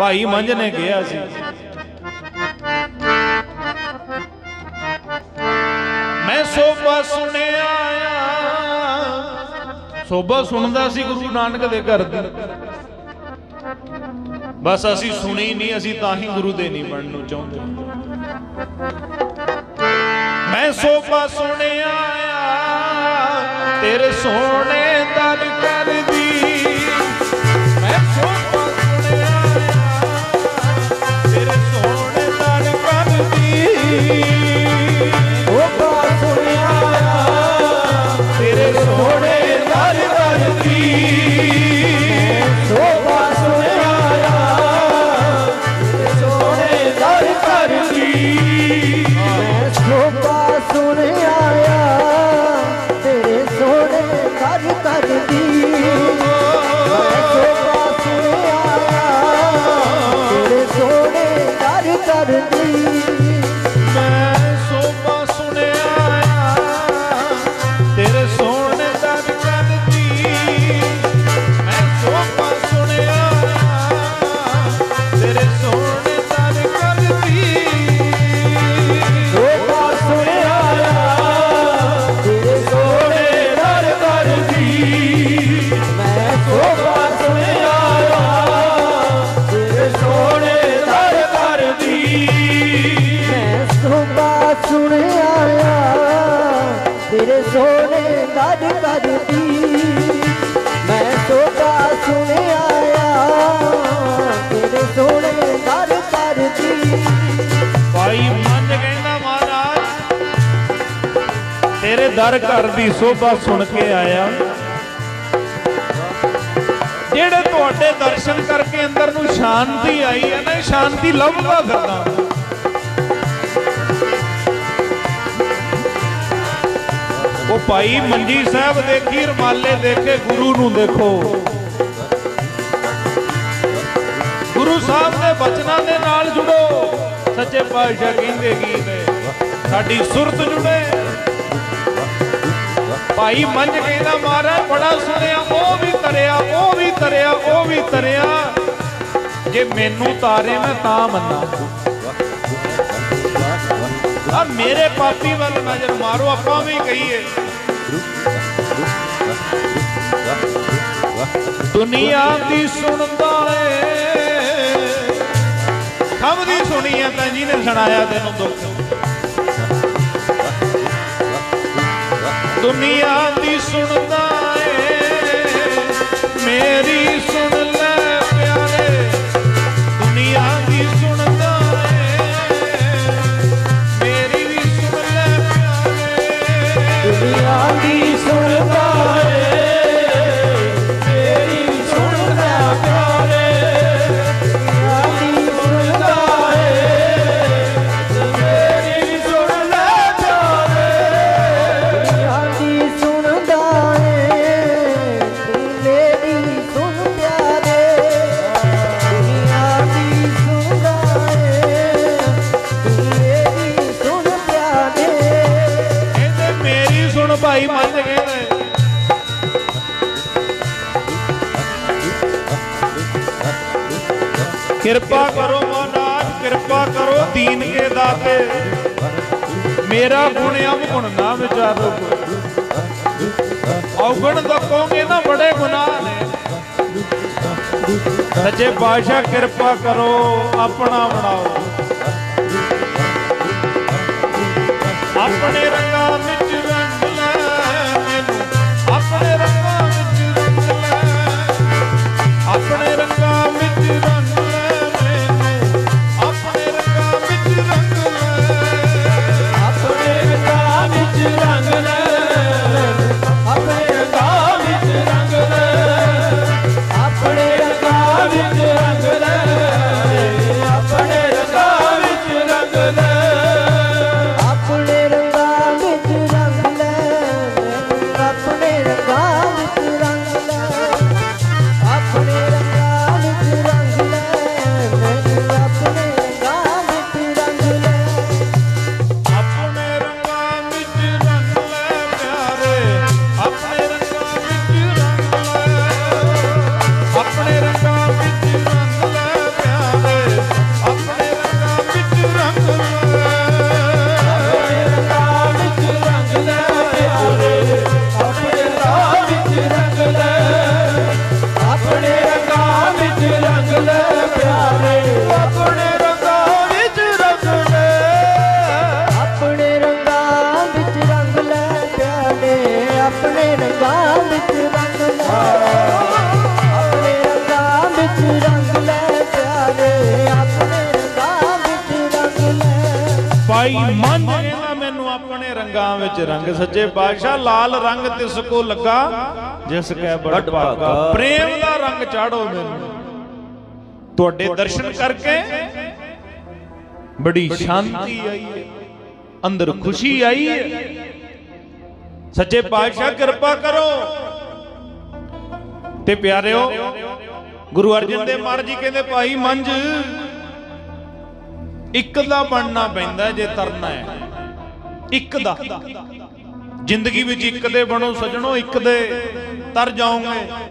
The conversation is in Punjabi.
ਭਾਈ ਮੰਝ ਨੇ ਕਿਹਾ ਸੀ। ਮੈਂ ਸੋਭਾ ਸੁਣਿਆ ਆ ਸੋਭਾ ਸੁਣਦਾ ਸੀ ਗੁਰੂ ਨਾਨਕ ਦੇ ਘਰ ਦੀ। ਬਸ ਅਸੀਂ ਸੁਣੀ ਨਹੀਂ, ਅਸੀਂ ਤਾਂ ਹੀ ਗੁਰੂ ਦੇ ਨਹੀਂ ਬਣਨ ਨੂੰ ਚਾਹੁੰਦੇ। ਮੈਂ ਸੋਭਾ ਸੁਣਿਆ ਆ ਤੇਰੇ ਸੋਹਣੇ ਸੁਣਿਆ ਤੇਰੇ ਸੋਹਣੇ ਦਰ ਕਰਦੀ ਮੈਂ ਸੋਭਾ ਸੁਣਿਆ ਤੇਰੇ ਸੋਹਣੇ ਦਰ ਕਰਦੀ ਭਾਈ ਮੰਨ ਕਹਿੰਦਾ ਮਹਾਰਾਜ, ਤੇਰੇ ਦਰ ਘਰ ਦੀ ਸੋਭਾ ਸੁਣ ਕੇ ਆਇਆ। ਜਿਹੜੇ ਤੁਹਾਡੇ ਦਰਸ਼ਨ ਕਰਕੇ ਅੰਦਰ ਨੂੰ ਸ਼ਾਂਤੀ ਆਈ ਹੈ ਨਾ, ਸ਼ਾਂਤੀ ਲੱਭਦਾ ਫਿਰਦਾ। ਉਹ ਭਾਈ ਮੰਜੀ ਸਾਹਿਬ ਦੇਖੀ ਰਮਾਲੇ ਦੇਖੇ ਗੁਰੂ ਨੂੰ ਦੇਖੋ। ਗੁਰੂ ਸਾਹਿਬ ਦੇ ਬਚਨਾਂ ਦੇ ਨਾਲ ਜੁੜੋ। ਸੱਚੇ ਪਾਤਸ਼ਾਹ ਕਹਿੰਦੇ ਗੀਤ ਹੈ, ਸਾਡੀ ਸੁਰਤ ਜੁੜੇ। ਭਾਈ ਮੰਝ ਕਹਿੰਦਾ ਮਹਾਰਾਜ ਬੜਾ ਸੁਣਿਆ ਉਹ ਵੀ ਤਰਿਆ ਉਹ ਵੀ ਤਰਿਆ ਉਹ ਵੀ ਤਰਿਆ। ਜੇ ਮੈਨੂੰ ਤਾਰੇ ਮੈਂ ਤਾਂ ਮੰਨਾਂ। ਆ ਮੇਰੇ ਪਾਪੀ ਵੱਲ ਨਜ਼ਰ ਮਾਰੋ, ਆਪਾਂ ਵੀ ਕਹੀਏ। ਦੁਨੀਆ ਦੀ ਸੁਣਦਾ ਏ। ਖਮ ਦੀ ਸੁਣੀ ਐ ਤਾਂ ਜਿਹਨੇ ਸੁਣਾਇਆ ਤੈਨੂੰ ਦੁੱਖ। ਦੁਨੀਆ ਦੀ ਸੁਣਦਾ ਕਿਰਪਾ ਕਰੋ ਮਹਾਰਾਜ, ਕਿਰਪਾ ਕਰੋ ਦੀਨ ਕੇ ਦਾਤੇ। ਮੇਰਾ ਗੁਣ ਅਵਗੁਣ ਨਾ ਵਿਚਾਰੋ ਔਗਣ ਦੱਸੋਗੇ ਨਾ ਬੜੇ ਗੁਨਾਹ ਨੇ। ਸੱਚੇ ਪਾਤਸ਼ਾਹ ਕਿਰਪਾ ਕਰੋ, ਆਪਣਾ ਬਣਾਓ। ਭਾਈ ਮੰਝ ਕਹਿੰਦਾ ਮੈਨੂੰ ਆਪਣੇ ਰੰਗਾਂ ਵਿੱਚ ਰੰਗ ਸੱਚੇ ਪਾਤਸ਼ਾਹ ਲਾਲ ਰੰਗ ਤਿਸ ਕੋ ਲੱਗਾ ਜਿਸ ਕੈ ਬੜ ਭਾਗਾ। ਪ੍ਰੇਮ ਦਾ ਰੰਗ ਚਾੜੋ ਮੈਨੂੰ। ਤੁਹਾਡੇ ਦਰਸ਼ਨ ਕਰਕੇ ਬੜੀ ਸ਼ਾਂਤੀ ਆਈ ਹੈ। ਅੰਦਰ ਖੁਸ਼ੀ ਆਈ ਹੈ। ਸੱਚੇ ਪਾਤਸ਼ਾਹ ਕਿਰਪਾ ਕਰੋ। ਤੇ ਪਿਆਰਿਓ ਗੁਰੂ ਅਰਜਨ ਦੇਵ ਮਹਾਰਾਜ ਜੀ ਕਹਿੰਦੇ ਭਾਈ ਮੰਝ ਇੱਕ ਦਾ ਬਣਨਾ ਪੈਂਦਾ ਜੇ ਤਰਨਾ ਹੈ। ਇੱਕ ਦਾ। ਜ਼ਿੰਦਗੀ ਵਿੱਚ ਇੱਕ ਦੇ ਬਣੋ, ਸਜਣੋ, ਇੱਕ ਦੇ ਤਰ ਜਾਓਗੇ।